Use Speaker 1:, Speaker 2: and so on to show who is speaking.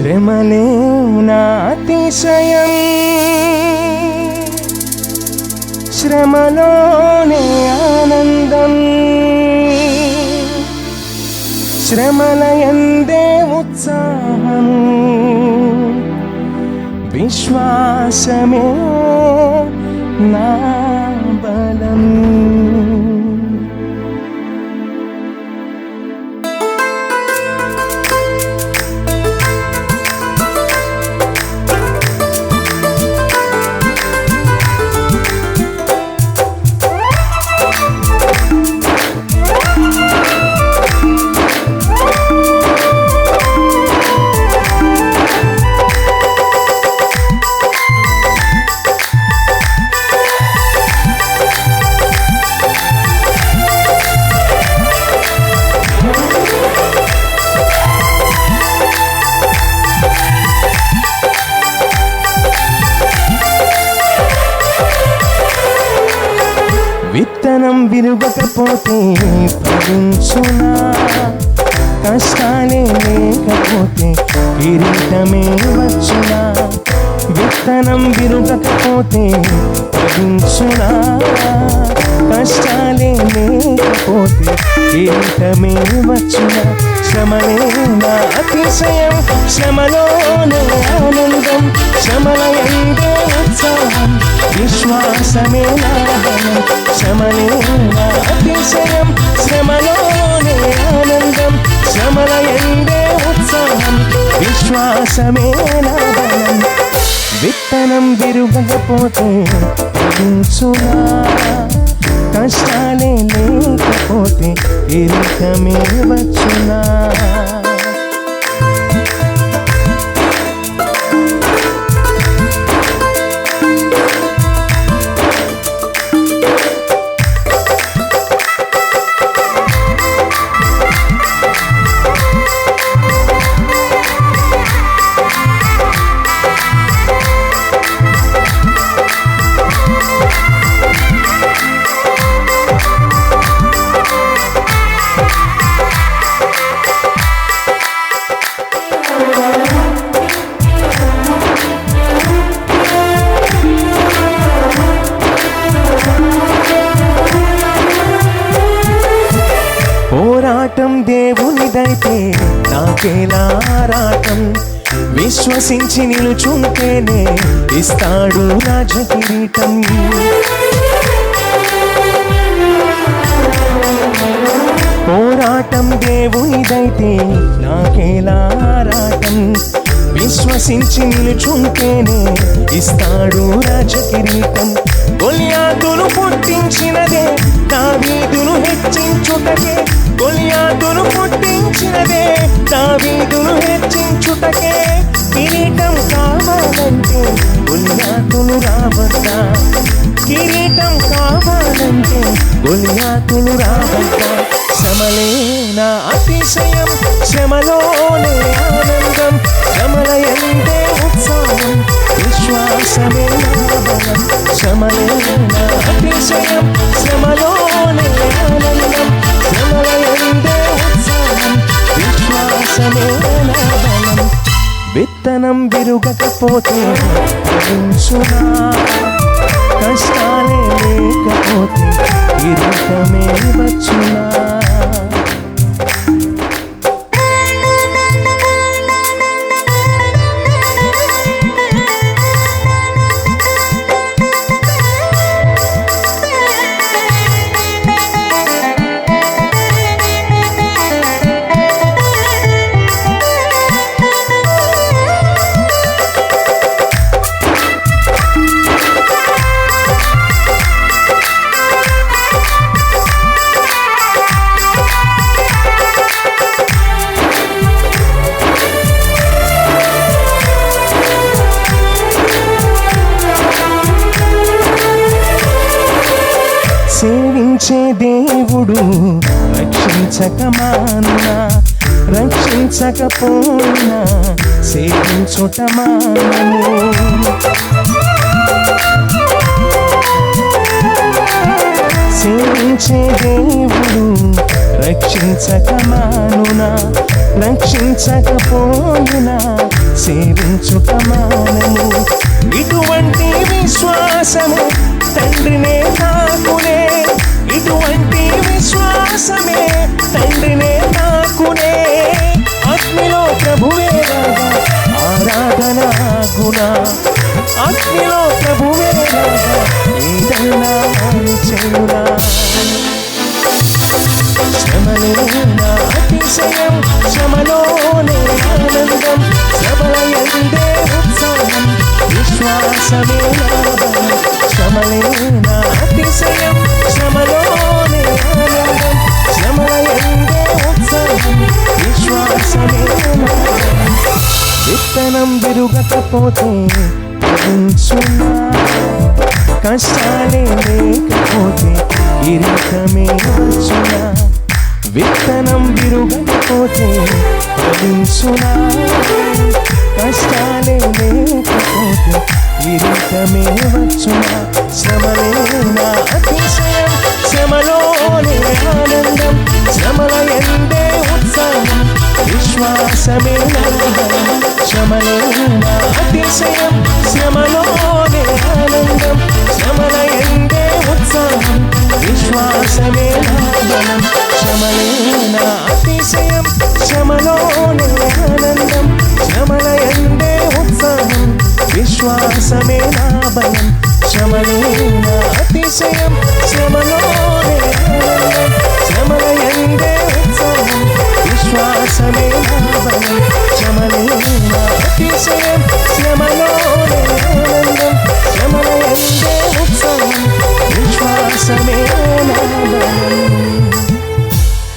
Speaker 1: శ్రమలే నా శ్రమలోనే ఆనందం. శ్రమలయందే ఉత్సాహం. విశ్వాసమే నా బలం. వచనం విరుగకపోతే ఫలించునా? కష్టాలే లేకపోతే కిరీటమే వచ్చునా? విత్తనం విరుగకపోతే ఫలించునా కష్టాలే లేకపోతే ఏటమే వచ్చునా? శ్రమలే నా అతిశయం. శ్రమలోనే ఆనందం. శ్రమల ఎందే ఉత్సాహం. విశ్వాసమే నా శ్రమలే నా అతిశయం. శ్రమలోనే ఆనందం. శ్రమల ఎందే ఉత్సాహం. విశ్వాసమే నా విత్తనం విరుగకపోతే ఫలించునా కష్టాలే లేకపోతే ఇరుకమే వచ్చునా? దేవునిదైతే నాకేలా ఆరాటం విశ్వసించి నిలుచుంటేనే ఇస్తాడు రాజకిరీటం. పోరాటం దేవునిదైతే నాకేలా రాటం విశ్వసించి నిలుచుంటేనే ఇస్తాడు రాజకిరీటం గొలియాతును పుట్టించినదే. దావీదును హెచ్చించుటకే. గొలియాతును పుట్టించినదే. దావీదును హెచ్చించుటకే. కిరీటం కావాలంటే గొలియాతును రావద్దా? కిరీటం కావాలంటే గొలియాతును రావద్దా? శ్రమలే నా అతిశయం? శ్రమలోనే శ్రమల ఎందే ఉత్సాహం విశ్వాసమే బలం శ్రమలే నా అతిశయం శ్రమలోనే ఆనందం. శ్రమల ఉత్సాహం విశ్వాసమే నా బలం విత్తనం విరుగకపోతే కష్టాలే లేకపోతే ఇరుకమే వచ్చునా? రక్షించే దేవుడు రక్షించక మానునా రక్షించకపోయినా సేవించుట మానను సేవించే దేవుడు రక్షించక మానునా రక్షించకపోయినా సేవించుట మానము. ఇటువంటి విశ్వాసము తండ్రినే నాకునే. ఇటువంటి విశ్వాసమే? తండ్రినే నాకునే అగ్నిలో ప్రభువే ఆరాధన గుణ. అగ్నిలో ప్రభువే ఏదైనా చేయునా. శ్రమలేన అతిశయం శ్రమలోనే ఆనందం. శ్రమలయందే ఉత్సాహం విశ్వాసమే లాభం అతిశయం విత్తనం విరుగకపోతే కష్టాలే లేకపోతే కిరీటమే వచ్చునా విత్తనం విరుగకపోతే ఫలించునా కష్టాలే లేకపోతే కిరీటమే వచ్చునా శ్రమలే నా అతిశయం. శ్రమలోనే ఆనందం. శ్రమల ఎందే విశ్వాసమే లాభం అతిశయం శ్రమలోనే ఆనందం శ్రమల ఎందే ఉత్సాహం విశ్వాసమే లాభం శ్రమలేన అతిశయం శ్రమలోనే ఆనందం శ్రమల ఎందే ఉత్సాహం విశ్వాసమే విశ్వాసమే లాభం శ్రమలేన అతిశయం శ్రమలోనే ఆనందం శ్రమల ఎందే ఉత్సాహం విశ్వాసమే